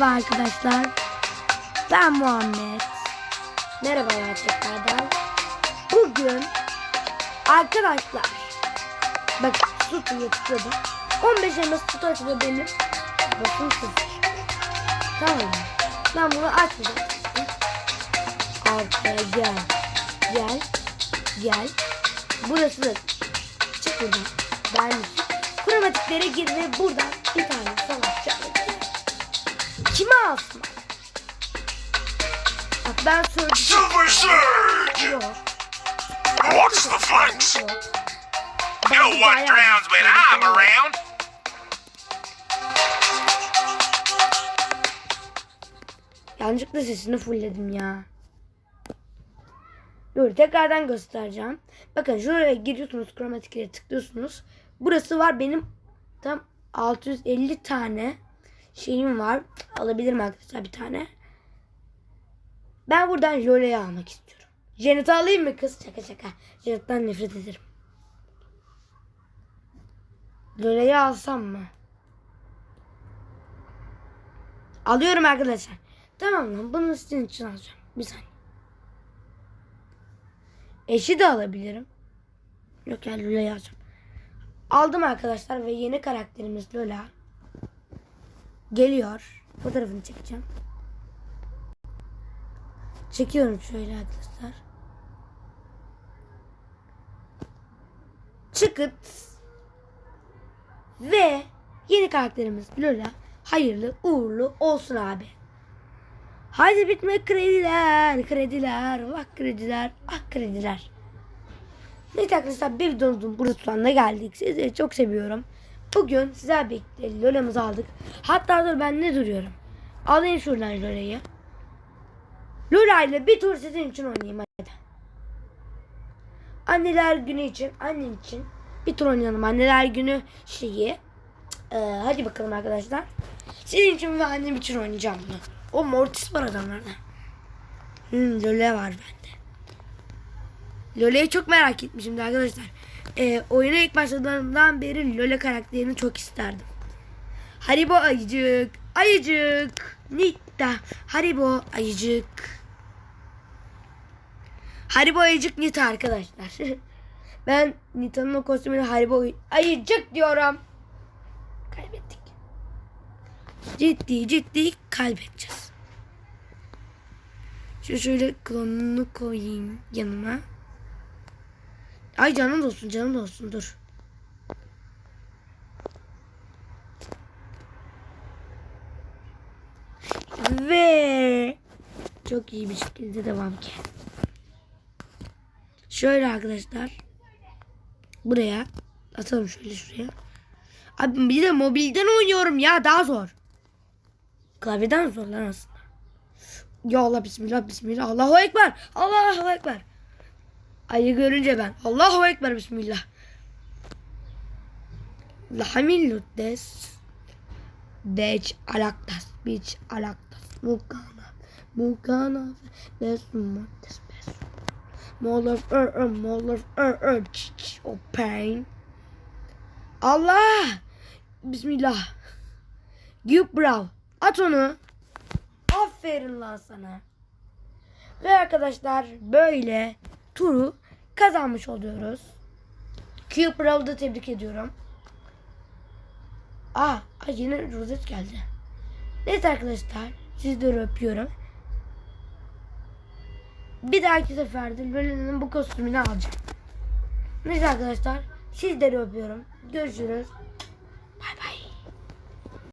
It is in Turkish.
Merhaba arkadaşlar. Ben Muhammed. Merhabalar tekrardan. Bugün arkadaşlar bak sütü tıkladım. 15 elmas sütü açılıyor benim. Bakın sıfır. Tamam? Ben bunu açmayacağım. Arkaya gel. Gel. Gel. Burası da çık buradan. Vermiş. Kromatiklere gir ve buradan bir tane sanatçı alacağım. Kime alsın? Bak ben söyleyeceğim. Silver Surge! Yok. Watch the flanks! No one drowns when I'm around! Yanlışlıkla sesini fullledim ya. Dur tekrardan göstereceğim. Bakın şuraya giriyorsunuz kromatiklere tıklıyorsunuz. Burası var benim tam 650 tane şeyim var. Alabilirim arkadaşlar bir tane. Ben buradan Lole'yi almak istiyorum. Janet'i alayım mı kız? Şaka şaka. Janet'ten nefret ederim. Lole'yi alsam mı? Alıyorum arkadaşlar. Tamam lan bunu sizin için alacağım. Bir saniye. Eşi de alabilirim. Yok ya Lola'yı alacağım. Aldım arkadaşlar ve yeni karakterimiz Lola. Geliyor. Fotoğrafını çekeceğim. Çekiyorum şöyle arkadaşlar. Çıkıt. Ve yeni karakterimiz Lola hayırlı uğurlu olsun abi. Haydi bitme krediler, krediler, bak krediler, ah krediler. Neyse arkadaşlar bir videomuzun burada sonuna geldik. Sizleri çok seviyorum. Bugün sizler birlikte Lola'mızı aldık. Hatta dur ben ne duruyorum. Alayım şuradan Lola'yı. Lola bir tur sizin için oynayayım hadi. Anneler günü için, annem için bir tur oynayalım. Anneler günü şeyi. Ee, hadi bakalım arkadaşlar. Sizin için ve annem için oynayacağım bunu. O Mortis var adamlarda. Hmm, Lola var bende. Lola'yı çok merak etmişim arkadaşlar. Ee, oyuna ilk başladığımdan beri Lola karakterini çok isterdim. Haribo ayıcık, ayıcık, Nita, Haribo ayıcık. Haribo ayıcık Nita arkadaşlar. ben Nita'nın o kostümünü Haribo ayıcık diyorum. Kaybettik. Ciddi ciddi kaybedeceğiz. Şu şöyle klonunu koyayım yanıma. Ay canım olsun canım olsun dur. Ve çok iyi bir şekilde devam ki. Şöyle arkadaşlar. Buraya atalım şöyle şuraya. Abi bir de mobilden oynuyorum ya daha zor. Klavyeden zor lan aslında. Ya Allah bismillah bismillah Allahu ekber Allahu ekber. Ayı görünce ben Allahu ekber bismillah. Lahamillu des. Deç alaktas. Biç alaktas. Mukana. Mukana. Des des bes. Molar er er molar er er. Ç o pain. Allah. Bismillah. Brow. At onu. Aferin lan sana. Ve arkadaşlar böyle turu kazanmış oluyoruz. Cube Brawl'da da tebrik ediyorum. Aa, ay yine rozet geldi. Neyse arkadaşlar sizleri öpüyorum. Bir dahaki seferde Lola'nın bu kostümünü alacağım. Neyse arkadaşlar sizleri öpüyorum. Görüşürüz.